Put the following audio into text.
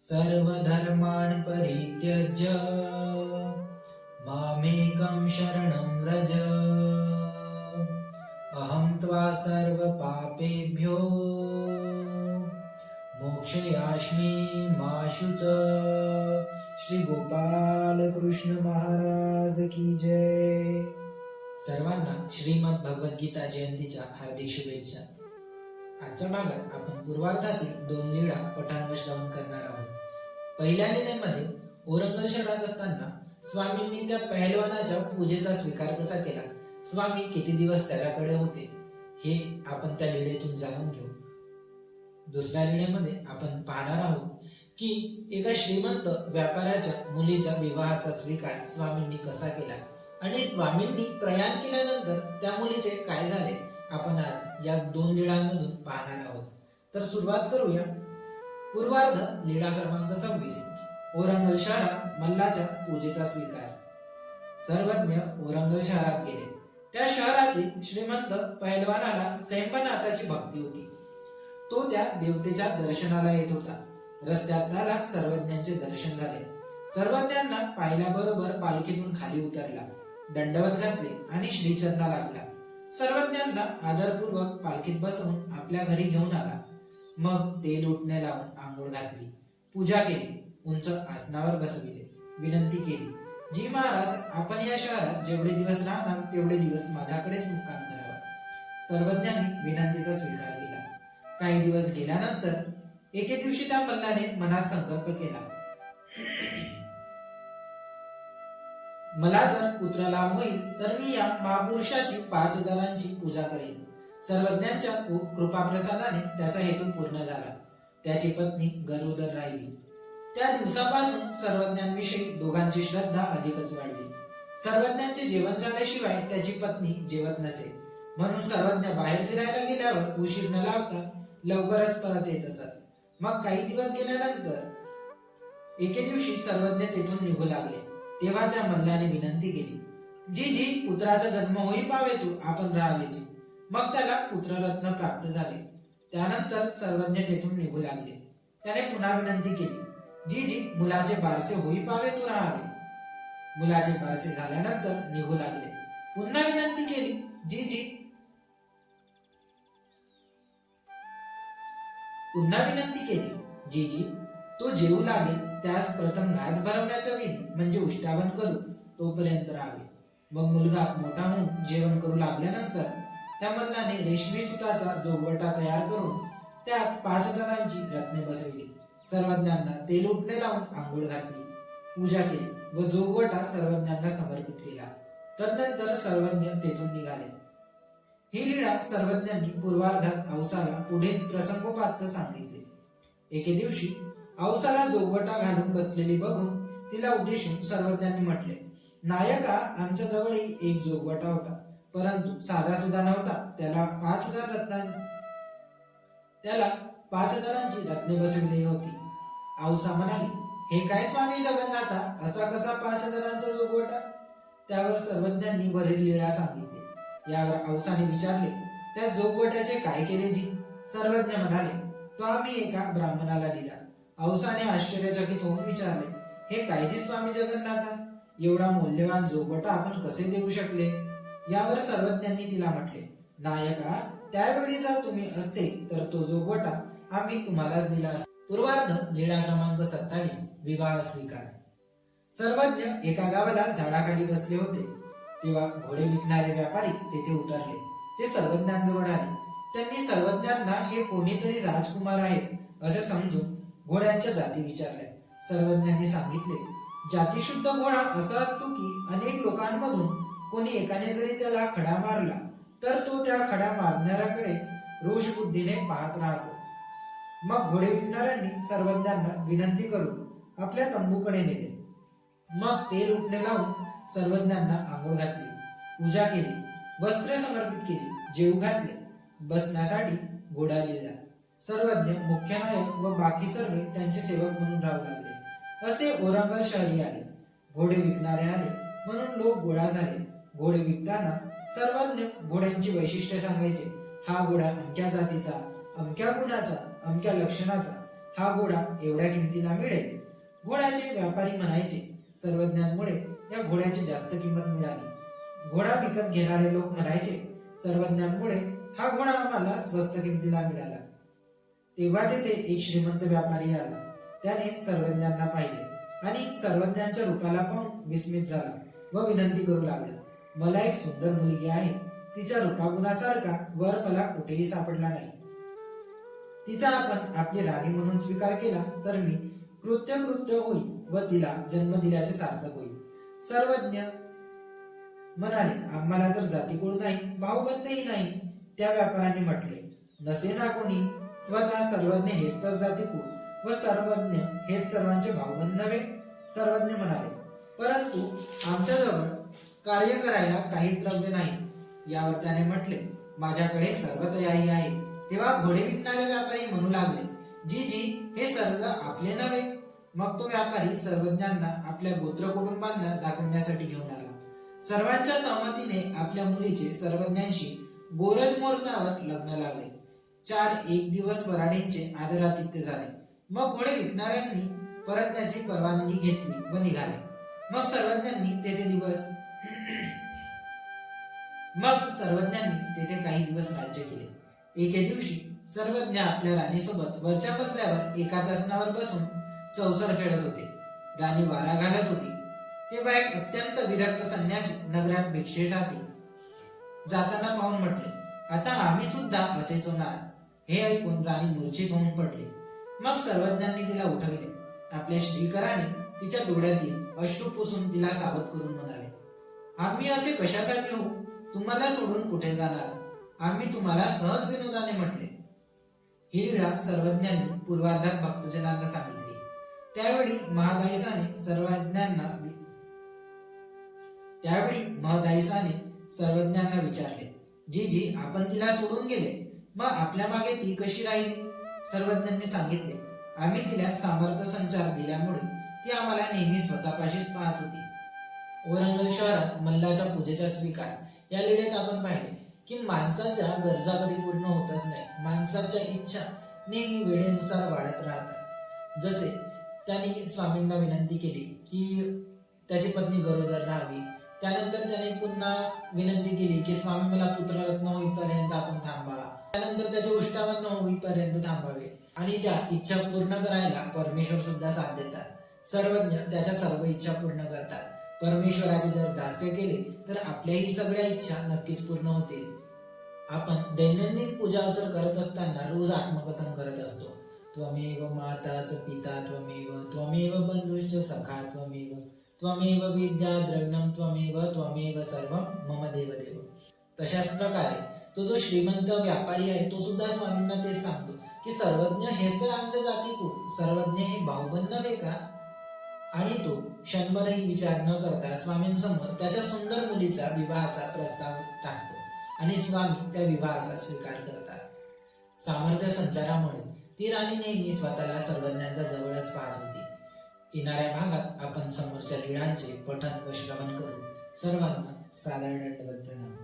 सर्वधर्मान् परित्यज्य। मामेकं शरणं व्रज। अहं त्वा सर्वपापेभ्यो। मोक्षयास्मि माशु च। श्री गोपाल कृष्ण महाराज की जय। सर्वांना श्रीमद भगवद्गीता जयंतीच्या हार्दिक शुभेच्छा। आजच्या भागात आपण पूर्वार्धातील दोन लीळा पठाण व श्रवण करणार आहोत. पहिल्या लीळेमध्ये औरंगल शहरात असताना स्वामींनी त्या पहलवानाच्या पूजेचा स्वीकार कसा केला? स्वामी किती दिवस त्याच्याकडे होते? हे आपण त्या लिडेतून जाणून घेऊ. दुसऱ्या लिडेमध्ये आपण पाहणार आहोत की एका श्रीमंत व्यापाऱ्याच्या मुलीच्या विवाहाचा स्वीकार स्वामींनी कसा केला? आणि स्वामींनी प्रयाण केल्यानंतर त्या मुलीचे काय झाले? आपण आज या दोन लिडांमधून पाहणार आहोत. तर सुरुवात करूया. पूर्वार्ध लीळा क्रमांक सव्वीस ओरंगल शहरात मल्लाच्या पूजेचा स्वीकार. सर्वज्ञ ओरंगल शहरात गेले. त्या शहरातील श्रीमंत पहिलवानाला सैंपनाथाची भक्ती होती. तो त्या देवतेच्या दर्शनाला येत होता. रस्त्यात त्याला सर्वज्ञांचे दर्शन झाले. सर्वज्ञांना पाहिल्याबरोबर पालखीतून खाली उतरला. दंडवत घातले आणि श्रीचरणा लागला. सर्वज्ञांना आदरपूर्वक पालखीत बसवून आपल्या घरी घेऊन आला. मग तेल उठण्या लावून आंघोळ घातली. पूजा केली. उंच आसनावर बसविले. विनंती केली. जी महाराज आपण या शहरात जेवढे दिवस राहणार तेवढे दिवस माझ्याकडेच मुक्काम करावा. सर्वज्ञांनी विनंतीचा स्वीकार केला. काही दिवस गेल्यानंतर एके दिवशी त्या मल्लाने मनात संकल्प केला. मला जर पुत्र लाभ होईल तर मी या महापुरुषाची पाच हजारांची पूजा करेन. सर्वज्ञांच्या कृपाप्रसादाने त्याचा हेतू पूर्ण झाला. त्याची पत्नी गरोदर राहिली. त्या दिवसापासून सर्वज्ञांविषयी दोघांची श्रद्धा अधिकच वाढली. सर्वज्ञांचे जेवण झाल्याशिवाय त्याची पत्नी जेवत नसे. म्हणून सर्वज्ञ बाहेर फिरायला गेल्यावर उशीर न लावता लवकरच परत येत असत. मग काही दिवस गेल्यानंतर एके दिवशी सर्वज्ञ तेथून निघू लागले. तेव्हा त्या मल्लाने विनंती केली जी जी पुत्राचा जन्म होई पावे तू आपण राहावेची. मग त्याला पुत्ररत्न प्राप्त झाले. त्यानंतर सर्वज्ञ तेथून निघू लागले. त्याने पुन्हा विनंती केली जी जी मुलाचे बारसे होई पावे तू हो राहावे मुलाचे बारसे झाल्यानंतर निघू लागले. पुन्हा विनंती केली जी जी. पुन्हा विनंती केली जी जी तो जेवू लागेल त्यास प्रथम घास भरवण्याचा विधी म्हणजे उष्टावण करू तोपर्यंत राहावे. मग मुलगा मोठा होऊन जेवण करू लागल्यानंतर त्या मल्लाने रेशमी सुताचा जोगवटा तयार करून त्यात पाच हजारांची रत्ने बसवली. सर्वज्ञांना तेल उठणे लावून आंघोळ घातली. पूजा केली व जोगवटा सर्वज्ञांना समर्पित केला. तदनंतर सर्वज्ञ तेथून निघाले. ही लीळा सर्वज्ञांनी पूर्वार्धात अवसाला पुढील प्रसंगोपात सांगितले. एके दिवशी अवसाला जोगवटा घालून बसलेली बघून तिला उद्देशून सर्वज्ञांनी म्हटले नायका आमच्या जवळही एक जोगवटा होता. परंतु साधा सुद्धा नव्हता. त्याला पाच हजार रत्नां त्याला पाच हजारांची रत्ने बसविली होती. आऊसा म्हणाली हे काय स्वामी जगन्नाथा? असा कसा पाच हजारांचा जोगवटा? त्यावर सर्वज्ञांनी वरील लीळा सांगितली. यावर औसाने विचारले त्या जोगवट्याचे काय केले जी? सर्वज्ञ म्हणाले तो आम्ही एका ब्राह्मणाला दिला. औसाने आश्चर्यचकित होऊन विचारले हे काय कायचे स्वामी जगन्नाथा? एवढा मौल्यवान जोगवटा आपण कसे देऊ शकले? यावर सर्वज्ञांनी तिला म्हटले नायका त्यावेळी जर तुम्ही असते तर तो जोगवटा आम्ही तुम्हालाच दिला पूर्वार्ध लीळा क्रमांक सत्तावीस विवाह स्वीकार. सर्वज्ञ एका गावाला झाडाखाली बसले होते. तेव्हा घोडे विकणारे व्यापारी तेथे उतरले. ते सर्वज्ञांजवळ आले. त्यांनी सर्वज्ञांना हे कोणीतरी राजकुमार आहेत असे समजून घोड्यांच्या जाती विचारल्या. सर्वज्ञांनी सांगितले जातीशुद्ध घोडा असा असतो की अनेक लोकांमधून कोणी एकाने जरी त्याला खडा मारला तर तो त्या खडा मारणाऱ्याकडेच रोष बुद्धीने पाहत राहतो. मग घोडे विकणाऱ्यांनी सर्वज्ञांना विनंती करून आपल्या तंबूकडे नेले. मग तेल उठणे लावून सर्वज्ञांना आंघोळ घातली पूजा केली वस्त्रे समर्पित केली जेव घातले बसण्यासाठी घोडा लिहिला. सर्वज्ञ मुख्य नायक व बाकी सर्व त्यांचे सेवक म्हणून राहू लागले. असे औरंगाबाद शहरी आले. घोडे विकणारे आले म्हणून लोक गोळा झाले. घोडे विकताना सर्वज्ञ घोड्यांची वैशिष्ट्य सांगायचे. हा घोडा अमक्या जातीचा अमक्या गुणाचा अमक्या लक्षणाचा हा घोडा एवढ्या किमतीला मिळेल. घोड्याचे व्यापारी म्हणायचे सर्वज्ञांमुळे या घोड्याची जास्त किंमत मिळाली. घोडा विकत घेणारे लोक म्हणायचे सर्वज्ञांमुळे हा घोडा आम्हाला स्वस्त किमतीला मिळाला. तेव्हा तेथे एक श्रीमंत व्यापारी आला. त्याने सर्वज्ञांना पाहिले आणि सर्वज्ञांच्या रूपाला पाहून विस्मित झाला व विनंती करू लागला. मला एक सुंदर मुलगी आहे. तिच्या रूपागुणासारखा वर मला कुठेही सापडला नाही. तिचा आपण आपली राणी म्हणून स्वीकार केला तर मी कृत्य कृत्य होईल व तिला जन्म दिल्याचे सार्थक होईल. सर्वज्ञ म्हणाले आम्हाला तर जातीकुळ नाही भाऊबंदही नाही त्या व्यापाऱ्याने म्हटले. नसे ना कोणी? स्वतः सर्वज्ञ हेच तर जातीकुळ व सर्वज्ञ हेच सर्वांचे भाऊबंद नव्हे? सर्वज्ञ म्हणाले. परंतु आमच्याजवळ कार्य करायला काहीच द्रव्य नाही. यावर त्याने म्हटले माझ्याकडे सर्व तयारी आहे. तेव्हा घोडे विकणारे व्यापारी म्हणू लागले जी जी हे सर्व आपले नव्हे. मग तो व्यापारी सर्वज्ञांना आपल्या गोत्र कुटुंबांना दाखवण्यासाठी घेऊन आला. सर्वांच्या सहमतीने आपल्या मुलीचे सर्वज्ञांशी गोरज मुहूर्तावर लग्न लावले चार एक दिवस वराडींचे आदरातिथ्य झाले. मग घोडे विकणाऱ्यांनी परतण्याची परवानगी घेतली व निघाले. मग सर्वज्ञांनी तेथे दिवस मग सर्वज्ञांनी तेथे काही दिवस राज्य केले. एके दिवशी सर्वज्ञ आपल्या राणीसोबत वरच्या बसल्यावर एकाच आसनावर बसून चौसर खेळत होते. राणी वारा घालत होती. तेव्हा एक अत्यंत विरक्त संन्यासी नगरात भिक्षेसाठी जाताना पाहून म्हटले आता आम्ही सुद्धा असेच होणार. हे ऐकून राणी मूर्छित होऊन पडली. मग सर्वज्ञांनी तिला उठविले. आपल्या श्रीकराने तिच्या डोळ्यातील अश्रू पुसून तिला सावध करून म्हणाले आम्ही असे कशासाठी हो तुम्हाला सोडून कुठे जाणार? आम्ही तुम्हाला सहज विनोदाने म्हटले. ही लीळा सर्वज्ञांनी पूर्वार्धात भक्तजनांना सांगितली. त्यावेळी महादायसाने सर्वज्ञांना त्यावेळी महादायसाने सर्वज्ञांना विचारले जी जी आपण तिला सोडून गेले. मग आपल्या मागे ती कशी राहिली? सर्वज्ञांनी सांगितले आम्ही तिला सामर्थ्य संचार दिल्यामुळे ती आम्हाला नेहमी स्वतःपाशीच पाहत होती. औरंगल शहरात मल्लाच्या पूजेचा स्वीकार या लीळेत आपण पाहिले की माणसाच्या गरजा कधी पूर्ण होतच नाही. माणसाच्या इच्छा नेहमी वेळेनुसार वाढत राहतात. जसे त्यांनी स्वामींना विनंती केली की त्याची पत्नी गरोदर राहावी. त्यानंतर त्याने पुन्हा विनंती केली की स्वामी मला पुत्ररत्न होईपर्यंत आपण थांबा त्यानंतर त्याचे उष्टावत्न होईपर्यंत थांबावे. आणि त्या इच्छा पूर्ण करायला परमेश्वर सुद्धा साथ देतात. सर्वज्ञ त्याच्या सर्व इच्छा पूर्ण करतात. परमेश्वराचे जर दास्य केले तर आपल्याही सगळ्या इच्छा नक्कीच पूर्ण होतील. आपण दैनंदिन पूजा जर करत असताना रोज आत्मकथन करत असतो. त्वमेव माताच पिता त्वमेव त्वमेव बंधुश्च सखा त्वमेव त्वमेव विद्या द्रव्यम त्वमेव त्वमेव सर्व मम देव देव तशाच प्रकारे तो जो श्रीमंत व्यापारी आहे तो सुद्धा स्वामींना तेच सांगतो की सर्वज्ञ हेच तर आमच्या जाती सर्वज्ञ हे भाऊबंद नव्हे का? आणि तो क्षणभरही विचार न करता स्वामींसमोर त्याच्या सुंदर मुलीचा विवाहाचा प्रस्ताव टाकतो. आणि स्वामी त्या विवाहाचा स्वीकार करतात. सामर्थ्य संचारामुळे ती राणी नेहमी स्वतःला सर्वज्ञांच्या जवळच पाहत होती. येणाऱ्या भागात आपण समोरच्या लिळांचे पठन व श्रवण करू सर्वांना साधारण प्रणाम.